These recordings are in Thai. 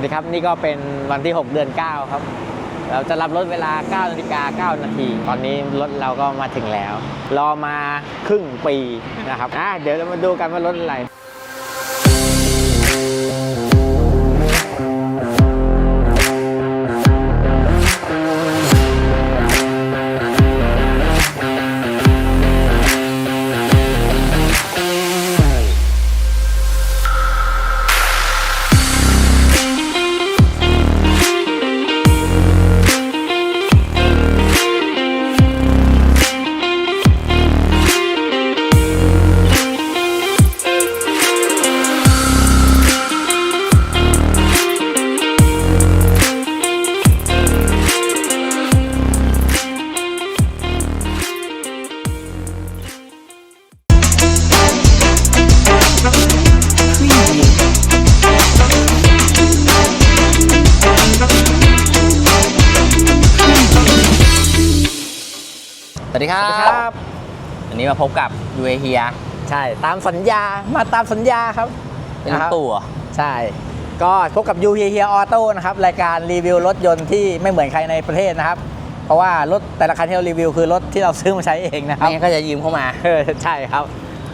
วัสดีครับ นี่ก็เป็นวันที่ 6 เดือน 9 ครับ เราจะรับรถเวลา 9นาฬิกา9นาที ตอนนี้รถเราก็มาถึงแล้ว รอมาครึ่งปีนะครับอะเดี๋ยวเรามาดูกันว่ารถอะไร พบกับยูเอเฮียใช่ ตามสัญญามาตามสัญญาครับเป็นรนะถครับตู้เหรอใช่ ก็พบกับยูเฮียเฮียออโต้นะครับ รายการรีวิวรถยนต์ที่ไม่เหมือนใครในประเทศนะครับ เพราะว่ารถแต่ละคันที่เรารีวิวคือรถที่เราซื้อมาใช้เองนะครับ ไม่งั้นก็จะยืมเข้ามา เออใช่ครับ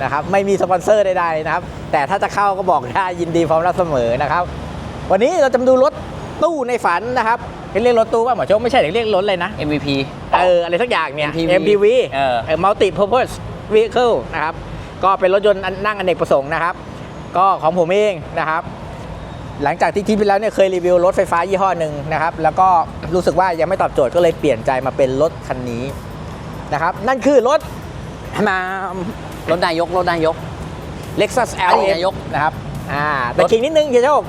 นะครับ ไม่มีสปอนเซอร์ใดๆนะครับ แต่ถ้าจะเข้าก็บอกได้ยินดีพร้อมรับเสมอนะครับ วันนี้เราจะมาดูรถตู้ในฝันนะครับเรียกรถตู้ป่ะหมอโจ๊กไม่ใช่เดี๋ยวเรียกรถเลยนะ MVP เอออะไรสักอย่างเนี่ย MPV MPV เออ เออ multi purpose vehicle นะครับ ก็เป็นรถยนต์นั่งอเนกประสงค์นะครับ ก็ของผมเองนะครับ หลังจากที่คลิปที่แล้วเนี่ยเคยรีวิวรถไฟฟ้ายี่ห้อหนึ่งนะครับ แล้วก็รู้สึกว่ายังไม่ตอบโจทย์ก็เลยเปลี่ยนใจมาเป็นรถคันนี้นะครับ นั่นคือรถมารถนายกรถนายก Lexus อดีต LM นายกนะครับอ่าแต่รถขิงนิดนึงเฮียโชค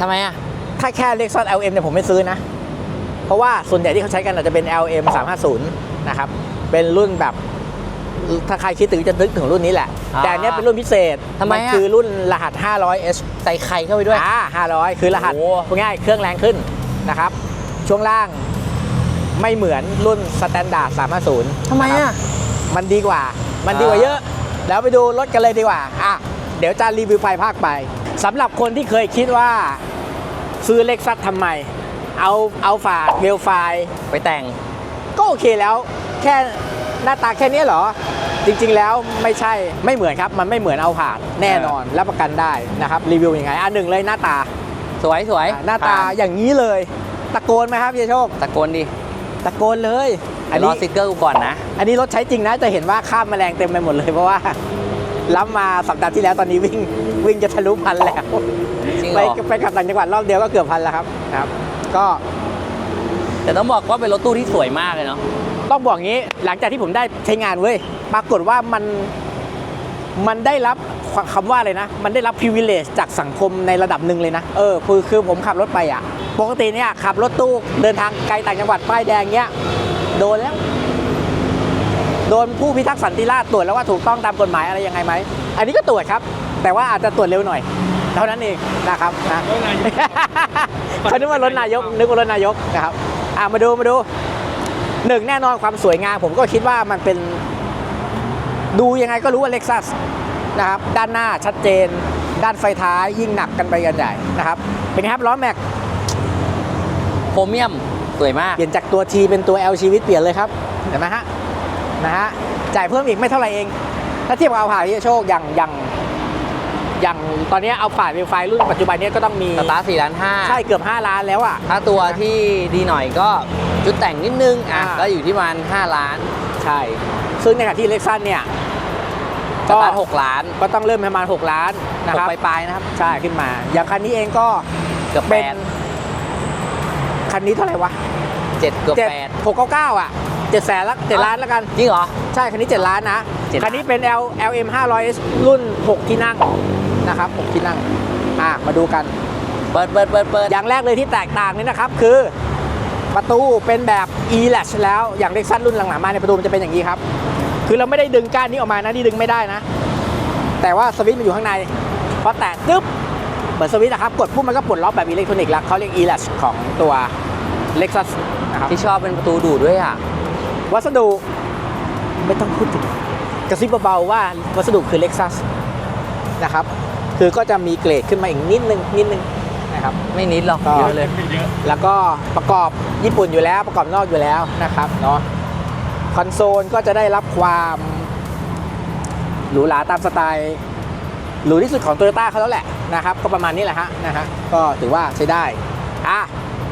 ทำไมอะถ้าแค่ Lexus LM เนี่ยผมไม่ซื้อนะ เพราะว่าส่วนใหญ่ที่เขาใช้กันอาจจะเป็น LM 350 นะครับ เป็นรุ่นแบบ ถ้าใครคิดถึงจะนึกถึงรุ่นนี้แหละอ่าแต่อันเนี้ยเป็นรุ่นพิเศษทำไมนอะคือรุ่นรหัส 500S ใส่ไข่เข้าไปด้วยอ่า500 คือรหัสโอ้พูดง่ายๆเครื่องแรงขึ้นนะครับ ช่วงล่างไม่เหมือนรุ่นสแตนดาร์ด350ทำไมอะมันดีกว่า มันดีกว่าเยอะ แล้วไปดูรถกันเลยดีกว่าอะเดี๋ยวจะรีวิวไปภาคไปสำหรับคนที่เคยคิดว่าซื้อเล็กซัสทำไม เอาเอาฝาดเวลไฟไปแต่ง ก็โอเคแล้ว แค่หน้าตาแค่นี้เหรอ จริงๆแล้วไม่ใช่ไม่เหมือนครับ มันไม่เหมือนเอาผาดแน่นอนรับประกันได้นะครับรีวิวยังไงอันหนึ่งเลยหน้าตาสวยสวยอะหน้าตาผ่อย่างนี้เลย ตะโกนไหมครับพี่โชคตะโกนดิตะโกนเลยอัอันนรอนี้สติกเกอร์กูก่อนนะ อันนี้รถใช้จริงนะจะเห็นว่าข้ามแมลงเต็มไปหมดเลยเพราะว่ารับมาสัปดาห์ที่แล้วตอนนี้วิ่งวิ่งจะทะลุพันแล้วจริงเหไปรอไปขับต่างจังหวัดรอบเดียวก็เกือบพันแล้วครับนะครับ ก็ แต่ต้องบอกว่าเป็นรถตู้ที่สวยมากเลยเนาะ ต้องบอกงี้หลังจากที่ผมได้ใช้งานเว้ยปรากฏว่ามันมันได้รับคำว่าอะไรนะ มันได้รับ privilege จากสังคมในระดับหนึ่งเลยนะ เออคือคือผมขับรถไปอะ ปกติเนี่ยขับรถตู้เดินทางไกลต่างจังหวัดป้ายแดงเงี้ยโดนแล้ว โดนผู้พิทักษ์สันติราษฎร์ตรวจแล้วว่าถูกต้องตามกฎหมายอะไรยังไงไหม อันนี้ก็ตรวจครับ แต่ว่าอาจจะตรวจเร็วหน่อย เท่านั้นเองนะครับนะเขานึกว่ารถนายกนึกว่ารถนายกนะครับ อะมาดูมาดู หนึ่งแน่นอนความสวยงามผมก็คิดว่ามันเป็นดูยังไงก็รู้ว่าเล็กซัสนะครับด้านหน้าชัดเจน ด้านไฟท้ายยิ่งหนักกันไปกันใหญ่นะครับ เป็นไงครับล้อแม็กโครเมียมสวยมาก เปลี่ยนจากตัว T เป็นตัว L ชีวิตเปลี่ยนเลยครับเห็นไหมฮะนะฮะจ่ายเพิ่มอีกไม่เท่าไหร่เอง ถ้าเทียบกับเอาผ่านที่โชคอย่างอย่าง อย่างตอนนี้เอาผ่านวิวไฟรุ่นปัจจุบันเนี้ก็ต้องมีสตาร์ทสี่ล้านห้าใช่เกือบ 5 ล้านแล้วอะ ถ้าตัวที่ดีหน่อยก็ชุดแต่งนิดนึงอะอ่า ก็อยู่ที่ประมาณ5ล้านใช่ ซึ่งในขณะที่เล็กซัสเนี่ยสตาร์ทหกล้านก็ต้องเริ่มประมาณ 6 ล้านนะตคกรับ ปลายๆนะครับ ใช่ขึ้นมา อย่างคันนี้เองก็เกือบเป็แปนดคันนี้เท่าไหร่วะเจ็ดเกือบเจ็ดแปดหกเก้าเก้าอะเจ็ดแสนละเจ็ดล้านแล้วกัน จริงเหรอ ใช่ คันนี้ 7 ล้านนะเจ็ดล้านคันนี้เป็น L LM 500S รุ่น 6 ที่นั่ง นะครับ6ที่นั่งอะมาดูกัน เปิดเปิดเปิดเปิดอย่างแรกเลยที่แตกต่างนี่นะครับ คือประตูเป็นแบบ e latch แล้วอย่างเล็กซัสรุ่นหลังๆมาในยประตูมันจะเป็นอย่างนี้ครับ คือเราไม่ได้ดึงก้านนี้ออกมานะนี่ดึงไม่ได้นะ แต่ว่าสวิตช์มันอยู่ข้างในพอแตะตึ๊บเหมือนสวิตช์นะครับ กดปุ๊บมันก็ปลดล็อกแบบอิเล็กทรอนิกส์แล้วเขาเรียก e latch ของตัว Lexus นะครับที่ชอบเป็นประตูดูดด้วยอะวัสดุไม่ต้องพูดถึงกระซิบเบาๆว่าวัสดุคือ Lexus นะครับ คือก็จะมีเกรดขึ้นมาอีกนิดนึงนิดนึงนนะครับ ไม่นิดหรอกก็ เยอะเลย แล้วก็ประกอบญี่ปุ่นอยู่แล้วประกอบนอกอยู่แล้วนะครับเนาะคอนโซลก็จะได้รับความหรูหราตามสไตล์หรูที่สุดของโตโยต้าเขาแล้วแหละนะครับ ก็ประมาณนี้แหละฮะนะฮะก็ถือว่าใช้ได้อะ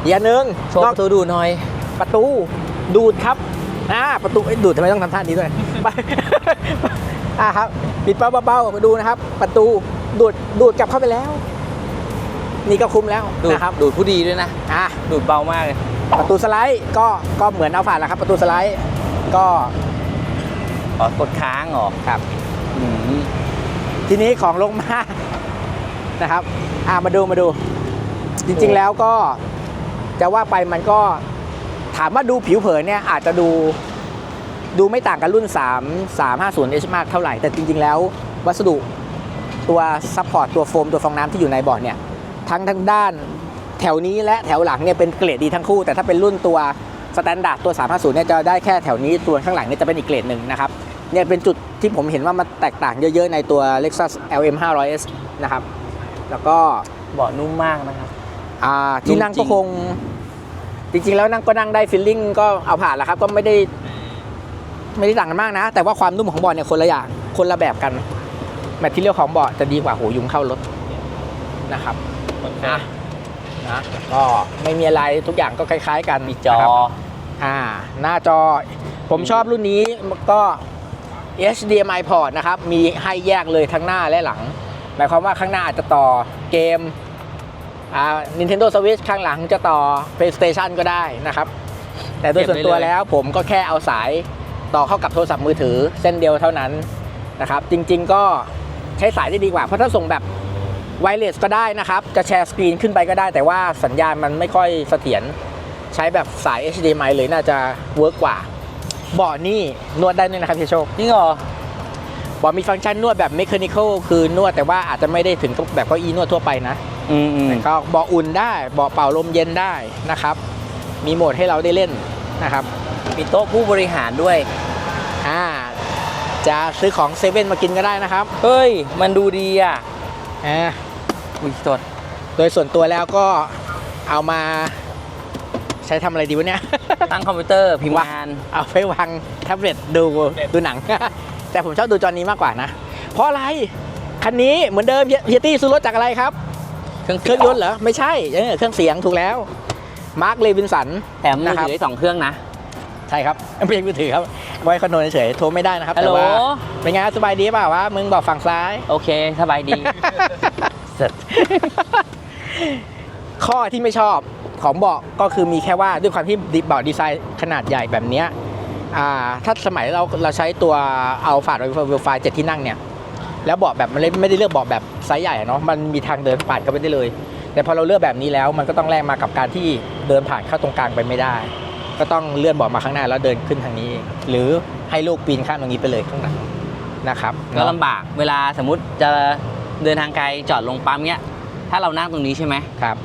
อีกอันหนึงโชว์นปอก ระตูดูหน่อย ประตูดูดครับอ่าประตูเอ้ยดูดทำไมต้องทำท่านี้ด้วยไป อ่าครับ ปิดเบาๆมาดูนะครับ ประตู ดูดดูดกลับเข้าไปแล้ว นี่ก็คุ้มแล้วดูดนะครับดูดผู้ดีด้วยนะ อะดูดเบามากเลยประตูสไลด์ก็ก็เหมือนเอาผ่านแล้วครับ ประตูสไลด์ก็อ๋อกดค้างเหรอครับอืมทีนี้ของลงมานะครับ อ่ามาดูมาดู จริง ๆ แล้วก็จะว่าไปมันก็ถามว่าดูผิวเผินเนี่ยอาจจะดูดูไม่ต่างกับรุ่น 3 350 H มากเท่าไหร่ แต่จริง ๆ แล้ววัสดุ ตัวซัพพอร์ตตัวโฟมตัวฟองน้ำที่อยู่ในบอร์ดเนี่ยทั้งทั้งด้านแถวนี้และแถวหลังเนี่ยเป็นเกรดดีทั้งคู่ แต่ถ้าเป็นรุ่นตัวสแตนดาร์ดตัว 350 เนี่ยจะได้แค่แถวนี้ตัวข้างหลังเนี่ยจะเป็นอีกเกรดหนึ่งนะครับเนี่ยเป็นจุดที่ผมเห็นว่ามันแตกต่างเยอะๆในตัว Lexus LM 500S นะครับ แล้วก็เบาะนุ่มมากนะครับอ่าที่นั่งจริก็งคงจริงๆ แล้วนั่งก็นั่งได้ฟิลลิ่งก็เอาผ่านแล้วครับ ก็ไม่ได้ ไม่ได้ต่างกันมากนะ แต่ว่าความนุ่มของเบาะเนี่ยคนละอย่างคนละแบบกัน แมทที่เรียลของเบาะจะดีกว่าหูยุงเข้ารถนะครับนะนะก็ไม่มีอะไรทุกอย่างก็คล้าย ๆ กันมีจอนะครับอ่าหน้าจอ ผมชอบรุ่นนี้ก็ HDMI port นะครับ มีให้แยกเลยทั้งหน้าและหลัง หมายความว่าข้างหน้าอาจจะต่อเกมอ่า Nintendo Switch ข้างหลังจะต่อ PlayStation ก็ได้นะครับ แต่โดยส่วนตัวเก็บไว้เลยแล้วผมก็แค่เอาสายต่อเข้ากับโทรศัพท์มือถือเส้นเดียวเท่านั้นนะครับ จริง ๆ ก็ ใช้สายได้ดีกว่า เพราะถ้าส่งแบบไวเลสก็ได้นะครับ จะแชร์สกรีนขึ้นไปก็ได้ แต่ว่าสัญญาณมันไม่ค่อยเสถียรใช้แบบสาย HDMI เลยน่าจะเวิร์กกว่าเบาะนี่นวดได้ด้วยนะครับพี่โชคจริงเหรอเบาะมีฟังก์ชันนวดแบบเมคานิคอลคือนวดแต่ว่าอาจจะไม่ได้ถึงกับแบบเก้าอี้นวดทั่วไปนะอืมอืมแต่ก็เบาะอุ่นได้เบาะเป่าลมเย็นได้นะครับ มีโหมดให้เราได้เล่นนะครับ มีโต๊ะผู้บริหารด้วย อ่า จะซื้อของเซเว่นมากินก็ได้นะครับ เฮ้ย มันดูดีอะอ่าอุ้ยสดโดยส่วนตัวแล้วก็เอามาใช้ทำอะไรดีวะเนี่ย ตั้งคอมพิวเตอร์พิมพ์งาน เอาไปวางแท็บเล็ตดูดูหนัง แต่ผมชอบดูจอนี้มากกว่านะ เพราะอะไร คันนี้เหมือนเดิมเฮียเฮียตี้ซื้อรถจากอะไรครับ เครื่องเครื่องยนต์เหรอ ไม่ใช่เออเครื่องเสียงถูกแล้ว มาร์คเลวินสัน แถมมือนะครับถือได้สองเครื่องนะ ใช่ครับไม่ใช่มือถือครับ ไว้คอนโทรลเฉยๆโทรไม่ได้นะครับฮัลแต่โหล ว่าเป็นไงสบายดีเปล่าวะมึงบอกฝั่งซ้าย โอเคสบายดี เสร็จ ข้อที่ไม่ชอบของเบาะก็คือมีแค่ว่าด้วยความที่เบาะดีไซน์ขนาดใหญ่แบบเนี้ยอ่าถ้าสมัยเราเราใช้ตัวเอาฝาดเวลไฟเจ็ดที่นั่งเนี่ย แล้วเบาะแบบมันไม่ได้เลือกเบาะแบบไซส์ใหญ่อะเนาะมันมีทางเดินผ่านเข้าไปได้เลย แต่พอเราเลือกแบบนี้แล้วมันก็ต้องแลกมากับการที่เดินผ่านเข้าตรงกลางไปไม่ได้ ก็ต้องเลื่อนเบาะมาข้างหน้าแล้วเดินขึ้นทางนี้ หรือให้ลูกปีนข้ามตรงนี้ไปเลยข้างหลังนะครับก็ลำบากเวลาสมมติจะเดินทางไกลจอดลงปั๊มเนี้ย ถ้าเรานั่งตรงนี้ใช่ไหมครับ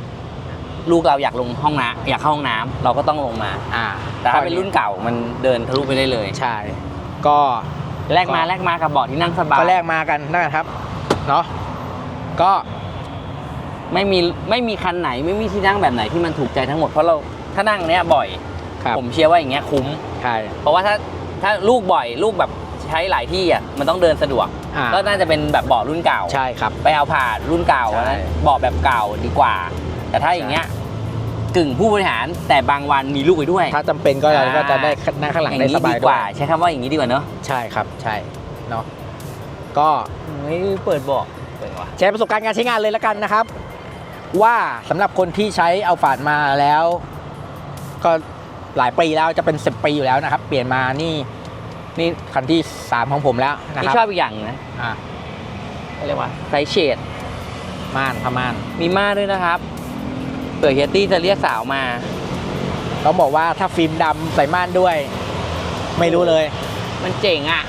ลูกเราอยากลงห้องน้ำอยากเข้าห้องน้ำเราก็ต้องลงมา อ่า แต่ถ้าเป็นรุ่นเก่ามันเดินทะลุไปได้เลย ใช่ ก็แลกมาแลกมากับเบาะที่นั่งสบายก็แลกมากันนะครับเนาะก็ไม่มีไม่มีคันไหนไม่มีที่นั่งแบบไหนที่มันถูกใจทั้งหมดเพราะเราถ้านั่งเนี้ยบ่อย ครับ ผมเชื่อว่าอย่างเงี้ยคุ้ม ใช่ เพราะว่าถ้าถ้าลูกบ่อยลูกแบบใช้หลายที่อะมันต้องเดินสะดวก อ่า ก็น่าจะเป็นแบบเบาะรุ่นเก่า ใช่ครับ ไปเอาผ่านรุ่นเก่าใช่นะเบาะแบบเก่าดีกว่า แต่ถ้าอย่างเงี้ยกึ่งผู้บริหารแต่บางวันมีลูกไปด้วยถ้าจำเป็นก็เราอ่าก็จะได้นั่งข้างหลังอย่างได้นี้สบาดียกว่าด้วยใช้คำว่าอย่างนี้ดีกว่าเนอะใช่ครับ ใช่เนาะก็ไม่เปิดเบาะเปิดวะ แชร์ประสบการณ์การใช้งานเลยแล้วกันนะครับ ว่าสำหรับคนที่ใช้เอาฝาดมาแล้ว ก็ หลายปีแล้วจะเป็นสิบปีอยู่แล้วนะครับ เปลี่ยนมานี่นี่คันที่สามของผมแล้วนะคนี่รับชอบอีกอย่างนะอ่าเขาเรียกว่าไซส์เฉดม่านพม่านมีม่านด้วยนะครับเผื่อเฮียตี้จะเรียกสาวมา ต้องบอกว่าถ้าฟิล์มดำใส่ม่านด้วย ไม่รู้เลย มันเจ๋งอะ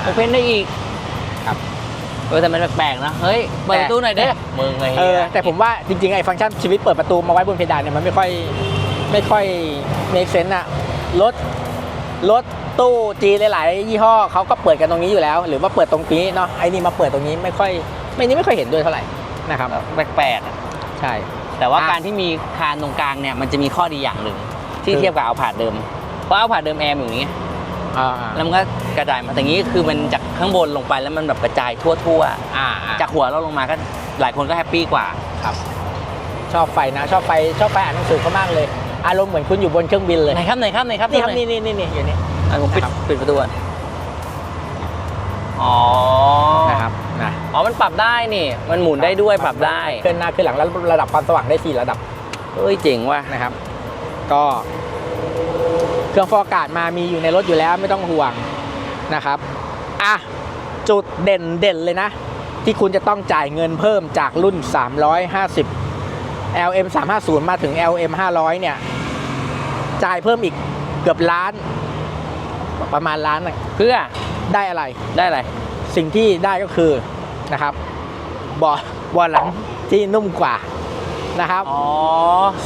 โอเพนได้อีกครับเออแต่มันแปลกๆนะเฮ้ยเปิดประตูหน่อยเด้มึงไงเออแต่ผมว่าจริงๆไอ้ฟังก์ชันชีวิตเปิดประตูมาไว้บนเพดานเนี่ยมันไม่ค่อย ไม่ค่อยเมคเซนต์อะรถรถตู้จีนหลาย ๆ ยี่ห้อเขาก็เปิดกันตรงนี้อยู่แล้ว หรือว่าเปิดตรงนี้เนาะไอ้นี่มาเปิดตรงนี้ไม่ค่อยไม่นี่ไม่ค่อยเห็นด้วยเท่าไหร่นะครับแปลกๆอะใใช่ แต่ว่าอะ การที่มีคานตรงกลางเนี่ยมันจะมีข้อดีอย่างหนึ่ง ที่คือเทียบกับเอาผาดเดิม เพราะเอาผาดเดิมแอร์มอยู่อย่างเงี้ยอ่าแล้วมันก็กระจายมาแต่อย่างนี้คือมันจากข้างบนลงไปแล้วมันแบบกระจายทั่วอ่าๆจากหัวเราลงมาก็หลายคนก็แฮปปี้กว่า ครับ ชอบไฟนะ ชอบไฟชอบไฟอ่านหนังสือเขามากเลย อารมณ์เหมือนคุณอยู่บนเครื่องบินเลยไหนครับไหนครับไหนครับนี่ครับไหนี่นี่นี่นี่อยู่นี่อะผมปิดนะครับปิดประตูก่อนอ๋อนะครับนะอ๋อมันปรับได้นี่ มันหมุนได้ด้วยปรับได้ขึ้นหน้าขึ้นหลังแล้วระดับความสว่างได้สี่ระดับเฮ้ยเจ๋งว่ะนะครับ ก็เครื่องฟอกอากาศมามีอยู่ในรถอยู่แล้วไม่ต้องห่วงนะครับอะจุดเด่นเด่นเลยนะ ที่คุณจะต้องจ่ายเงินเพิ่มจากรุ่น 350 LM 350มาถึง LM 500เนี่ย จ่ายเพิ่มอีกเกือบล้าน ประมาณล้านน่ะเพื่อได้อะไรได้อะไร สิ่งที่ได้ก็คือนะครับเบาะเบาะหลังที่นุ่มกว่านะครับอ๋อ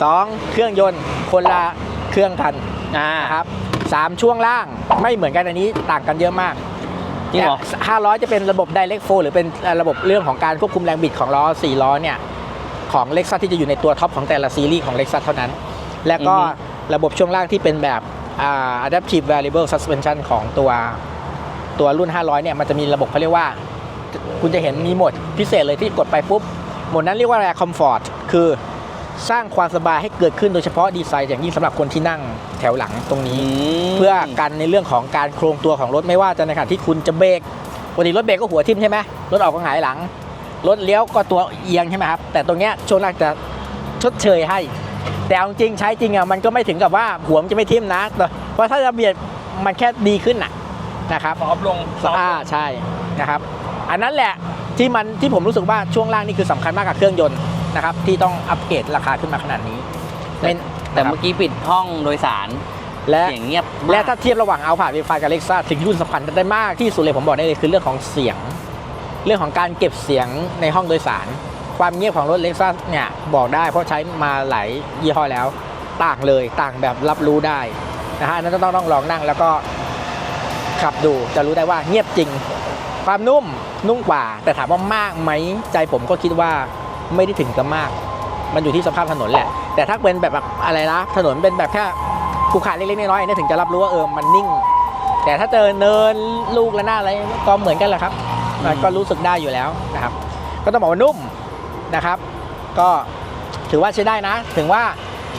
สองเครื่องยนต์คนละเครื่องกันอ่านะครับสามช่วงล่างไม่เหมือนกันอันนี้ต่างกันเยอะมากจริงเหรอห้าร้อยจะเป็นระบบ Direct Flow หรือเป็นเอ่อระบบเรื่องของการควบคุมแรงบิดของล้อสี่ล้อเนี่ย ของเล็กซัสที่จะอยู่ในตัวท็อปของแต่ละซีรีส์ของเล็กซัสเท่านั้น และก็ระบบช่วงล่างที่เป็นแบบอ่า adaptive variable suspension ของตัวตัวรุ่น 500 เนี่ย มันจะมีระบบเขาเรียกว่า คุณจะเห็นมีโหมดพิเศษเลยที่กดไปปุ๊บ โหมดนั้นเรียกว่าอะไรคอมฟอร์ตคือสร้างความสบายให้เกิดขึ้นโดยเฉพาะดีไซน์อย่างยิ่งสำหรับคนที่นั่งแถวหลังตรงนี้มเพื่อกันในเรื่องของการโครงตัวของรถไม่ว่าจะในขณะที่คุณจะเบรกปกติรถเบรกก็หัวทิ่มใช่ไหมรถออกก็หงายหลัง รถเลี้ยวก็ตัวเอียงใช่ไหมครับ แต่ตรงเนี้ยช่วงล่างจะชดเชยให้ แต่เอาจริงใช้จริงอะมันก็ไม่ถึงกับว่าหัวมันจะไม่ทิ่มนะแต่เพราะถ้าจะเบียดมันแค่ดีขึ้นน่ะนะครับซอฟต์ลงซอฟต์ลอ่างใช่นะครับ อันนั้นแหละที่มันที่ผมรู้สึกว่าช่วงล่างนี่คือสำคัญมากกับเครื่องยนต์นะครับที่ต้องอัปเกรดราคาขึ้นมาขนาดนี้แต่เป็นแต่นะครับเมื่อกี้ปิดห้องโดยสาร และเสียงเงียบมกและถ้าเทียบระหว่างเอาผ่านไฟฟ้ากับเล็กซ่าสิ่งที่คุณสัมผัสได้มากที่สุดเลยผมบอกได้เลยคือเรื่องของเสียง เรื่องของการเก็บเสียงในห้องโดยสาร ความเงียบของรถเล็กซ่าเนี่ยบอกได้เพราะใช้มาหลายยี่ห้อแล้ว ต่างเลยต่างแบบรับรู้ได้นะฮะนั้นต้องต้องลองนั่งแล้วก็ขับดูจะรู้ได้ว่าเงียบจริง ความนุ่มนุ่มกว่า แต่ถามว่ามากไหมใจผมก็คิดว่าไม่ได้ถึงกับมาก มันอยู่ที่สภาพถนนแหละ แต่ถ้าเป็นแบบอะไรนะถนนเป็นแบบแค่ภูเขาเล็กๆน้อยๆนี่ถึงจะรับรู้ว่าเออมันนิ่ง แต่ถ้าเจอเนินลูกและหน้าอะไรก็เหมือนกันแหละครับ มันก็รู้สึกได้อยู่แล้วนะครับ ก็ต้องบอกว่านุ่มนะครับ ก็ถือว่าใช้ได้นะ ถึงว่า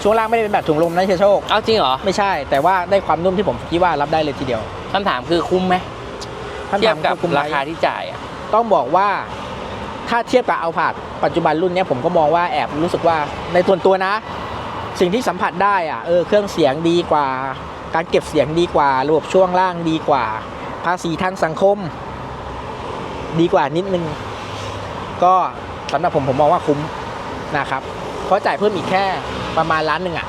ช่วงล่างไม่ได้เป็นแบบถุงลมนะเชยโชคเอาจริงเหรอ ไม่ใช่ แต่ว่าได้ความนุ่มที่ผมคิดว่ารับได้เลยทีเดียวคำถามคือคุ้มไหมคำเทียถาบมกับคือคุ้มไหมราคาที่จ่ายอะต้องบอกว่าถ้าเทียบกับเอาผาดปัจจุบันรุ่นเนี้ยผมก็มองว่าแอบรู้สึกว่าในส่วนตัวนะ สิ่งที่สัมผัสได้อะเออเครื่องเสียงดีกว่า การเก็บเสียงดีกว่า ระบบช่วงล่างดีกว่า ภาษีทางสังคม ดีกว่านิดนึง ก็สำหรับผมผมมองว่าคุ้มนะครับ เพราะจ่ายเพิ่มอีกแค่ประมาณล้านหนึ่งอะ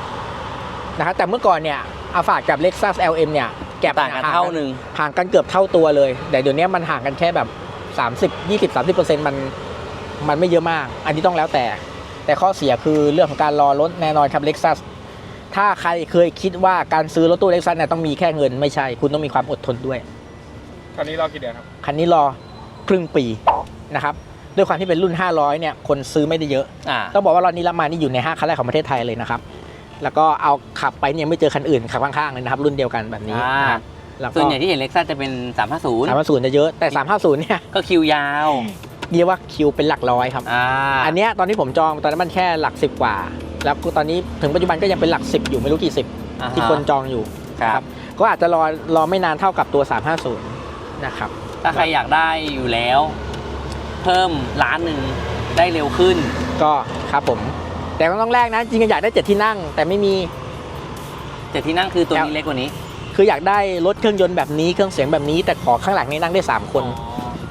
นะครับแต่เมื่อก่อนเนี่ยอาฝาดกับ Lexus LM เนี่ยแก็บต่างกันเท่าหนึ่งห่างกันเกือบเท่าตัวเลย แต่เดี๋ยวนี้มันห่างกันแค่แบบ 30 20 30เปอร์เซ็นต์มันมันไม่เยอะมาก อันนี้ต้องแล้วแต่ แต่ข้อเสียคือเรื่องของการรอรถแน่นอนครับ Lexus ถ้าใครเคยคิดว่าการซื้อรถตู้ Lexus เนี่ยต้องมีแค่เงินไม่ใช่ คุณต้องมีความอดทนด้วยตอนนี้รอกี่เดือนครับ คันนี้รอ ครึ่งปีนะครับด้วยความที่เป็นรุ่น 500 เนี่ยคนซื้อไม่ได้เยอะอ่าต้องบอกว่ารถนี้รับมานี่อยู่ใน 5คันแรกของประเทศไทยเลยนะครับ แล้วก็เอาขับไปเนี่ยไม่เจอคันอื่นขับข้างๆเลยนะครับรุ่นเดียวกันแบบนี้อ่านะครับแล้วก็ส่วนใหญ่ที่เห็นเล็กซัสจะเป็น 350สามห้าศูนย์จะเยอะแต่สามห้าศูนย์เนี่ยก็คิวยาวเรียกว่าคิวเป็นหลักร้อยครับอ่าอันเนี้ยตอนที่ผมจองตอนนั้นมันแค่หลักสิบกว่า แล้วก็ตอนนี้ถึงปัจจุบันก็ยังเป็นหลักสิบอยู่ไม่รู้กี่สิบอ่าฮะที่คนจองอยู่ครับก็อาจจะรอรอไม่นานเท่ากับตัว 350 นะครับ ถ้าใครอยากได้อยู่แล้ว เพิ่มล้านหนึ่งได้เร็วขึ้น ก็ครับผม แต่ก็ต้องแรกนะ จริงๆอยากได้เจ็ดที่นั่ง แต่ไม่มี แต่ที่นั่งคือตัวแล้วนี้เล็กกว่านี้คืออยากได้รถเครื่องยนต์แบบนี้เครื่องเสียงแบบนี้ แต่ขอข้างหลังนี่นั่งได้ 3 คน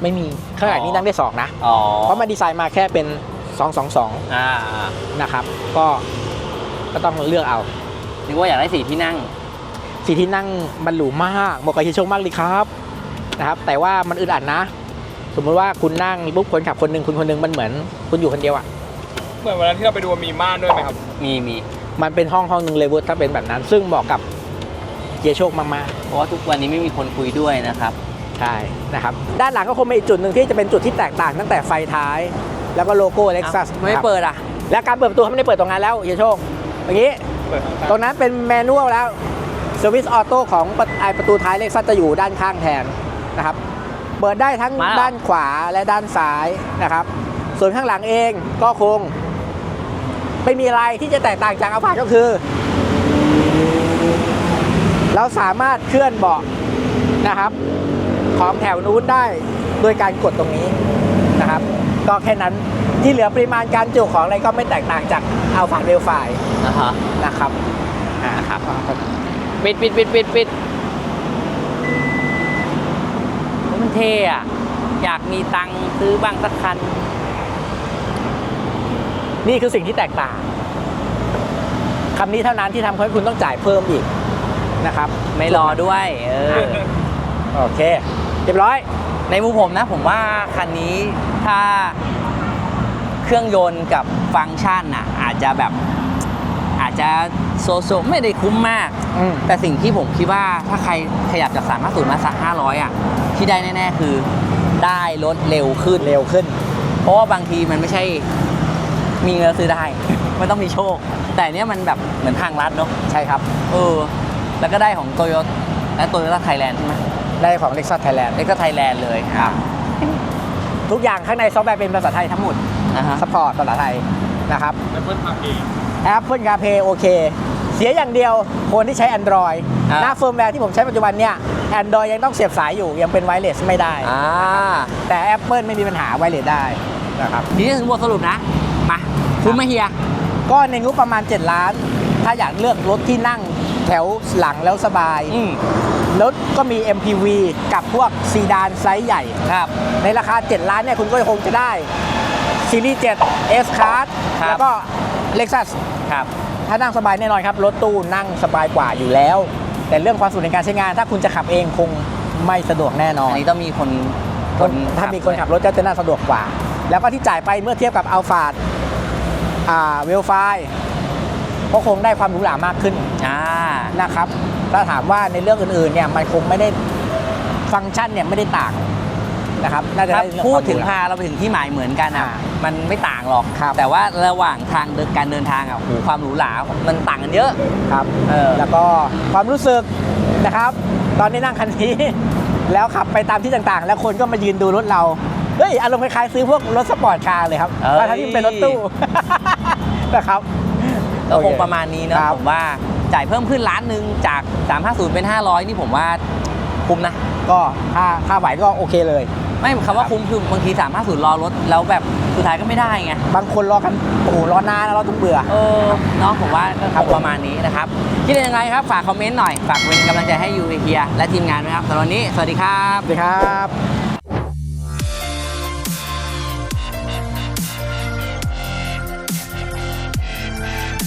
ไม่มีข้างหลังนี่นั่งได้ 2 นะอ๋อเพราะมันดีไซน์มาแค่เป็น 222อ่านะครับ ก็ก็ต้องเลือกเอานึกว่าอยากได้สี่ที่นั่ง สีที่นั่งมันหรูมากเหมาะกับเฮียโชคมากเลยครับ นะครับ แต่ว่ามันอึดอัดนะ สมมติว่าคุณนั่งปุ๊บคนขับคนหนึ่งคุณคนหนึ่งมันเหมือน คุณอยู่คนเดียวอะเหมือนวันนั้นที่เราไปดูมีม่านด้วยไหมครับ มีมีมันเป็นห้องห้องหนึ่งเลยเวุฒถ้าเป็นแบบนั้น ซึ่งเหมาะกับเฮียโชคมากเพราะว่าทุกวันนี้ไม่มีคนคุยด้วยนะครับๆใช่นะครับ ด้านหลังก็คงเป็นอีกจุดหนึ่งที่จะเป็นจุดที่แตกต่างตั้งแต่ไฟท้าย แล้วก็โลโก้ Lexus ไม่เปิดอะ และการเปิดประตูเขาไม่ได้เปิดตรงนั้นแล้วเฮียโชคเมื่อกี้ เปิดข้างใต้ตรงนั้นเป็นแมนนวลแล้วสวิตช์ออโต้ของประไอประตูท้ายเล็กซัสจะอยู่ด้านข้างแทน นะครับ เปิดได้ทั้งมาแล้ว ด้านขวาและด้านซ้ายนะครับ ส่วนข้างหลังเองก็คง ไม่มีอะไรที่จะแตกต่างจากอัลฟาก็คือ เราสามารถเคลื่อนเบาะนะครับ ของแถวนู้นได้โดยการกดตรงนี้นะครับ ก็แค่นั้นที่เหลือปริมาณการจุของอะไรก็ไม่แตกต่างจากอัลฟาเรลไฟนะฮะนะครับอ่าครับ ปิดปิดปิดปิดปิดโอ้มัน เท่อะอยากมีตังค์ซื้อบ้างสักคัน นี่คือสิ่งที่แตกต่างคำนี้เท่านั้นที่ทำให้คุณต้องจ่ายเพิ่มอีกนะครับ ไม่รอด้วย เออ โอเค เรียบร้อย ในมุมผมนะ ผมว่าคันนี้ถ้าเครื่องยนต์กับฟังก์ชันน่ะ อาจจะแบบ จจะโซโซไม่ได้คุ้มมาก อืม แต่สิ่งที่ผมคิดว่าถ้าใครขยับจาก 350 มาสัก 500 อะ ที่ได้แน่ ๆ คือได้รถเร็วขึ้น เร็วขึ้น เพราะว่าบางทีมันไม่ใช่มีเงินซื้อได้ มันต้องมีโชค แต่เนี้ยมันแบบเหมือนทางลัดเนาะใช่ครับ เออ แล้วก็ได้ของโตโยต้และโตโยต้าไทยแลนด์ใช่ไหมได้ของ Lexus Thailand เอ็กซ์ไทยแลนด์เลยครับทุกอย่างข้างในซอฟต์แวร์เป็นภาษาไทยทั้งหมด นะฮะสปอร์ตภาษาไทยนะครับ แอปเปิลพาร์เอง Apple CarPlay โอเค เสียอย่างเดียวคนที่ใช้ Android อ่าหน้าเฟิร์มแวร์ที่ผมใช้ปัจจุบันเนี่ย Android ยังต้องเสียบสายอยู่ยังเป็นไวเลสไม่ได้ อ่าแต่ Apple ไม่มีปัญหาไวเลสได้นะครับทีนี้ถึงบทสรุปนะมาคุ้มไหมเฮีย ก็ในงบประมาณ 7 ล้าน ถ้าอยากเลือกรถที่นั่งแถวหลังแล้วสบายอืม รถก็มี MPV กับพวกซีดานไซส์ใหญ่ ครับ ในราคา 7 ล้านเนี่ยคุณก็คงจะได้ซีรีส์7 S Class ครับ แล้วก็ Lexus ครับถ้านั่งสบายแน่นอนครับ รถตู้นั่งสบายกว่าอยู่แล้ว แต่เรื่องความสะดวกในการใช้งาน ถ้าคุณจะขับเองคงไม่สะดวกแน่นออันนนี้ต้องมีคนคนถ้ามีคนขับรถก็จะน่าสะดวกกว่า แล้วก็ที่จ่ายไปเมื่อเทียบกับอัลฟาดอ่าเวลไฟก็คงได้ความหรูหรามากขึ้นอ่านะครับ ถ้าถามว่าในเรื่องอื่นๆเนี่ยมันคงไม่ได้ฟังก์ชันเนี่ยไม่ได้ต่างนะครับน่าจะถ้าได้เรื่องพูดถึงความหรูหราพาเราไปถึงที่หมายเหมือนกันอะอ่า มันไม่ต่างหรอก ครับ แต่ว่าระหว่างทางเดินการเดินทางอะโหความหรูหรามันต่างกันเยอะ ครับเออ แล้วก็ความรู้สึกนะครับ ตอนนี้นั่งคันนี้ แล้วขับไปตามที่ต่างๆ แล้วคนก็มายืนดูรถเราเฮ้ยอารมณ์คล้ายๆซื้อพวกรถสปอร์ตคาร์เลยครับเอ้ย ทั้งที่มันเป็นรถตู้ นะครับก็คงโอเคประมาณนี้เนอะครับ ผมว่าจ่ายเพิ่มขึ้นล้านหนึ่งจาก 350 เป็น 500 นี่ผมว่าคุ้มนะ ก็ถ้าถ้าไหวก็โอเคเลย ไม่คำว่าคุ้มคือบางที350รอรถแล้วแบบสุดท้ายก็ไม่ได้ไง บางคนรอกันโอ้โหรอนานแล้วเราต้องเบื่อ เออเนาะผมว่าก็ครับคงประมาณนี้นะครับ คิดเห็นยังไงครับ ฝากคอมเมนต์หน่อย ฝากเป็นกำลังใจให้ยูเฮียและทีมงานด้วยครับสำหรับวันนี้ สวัสดีครับ สวัสดีครับ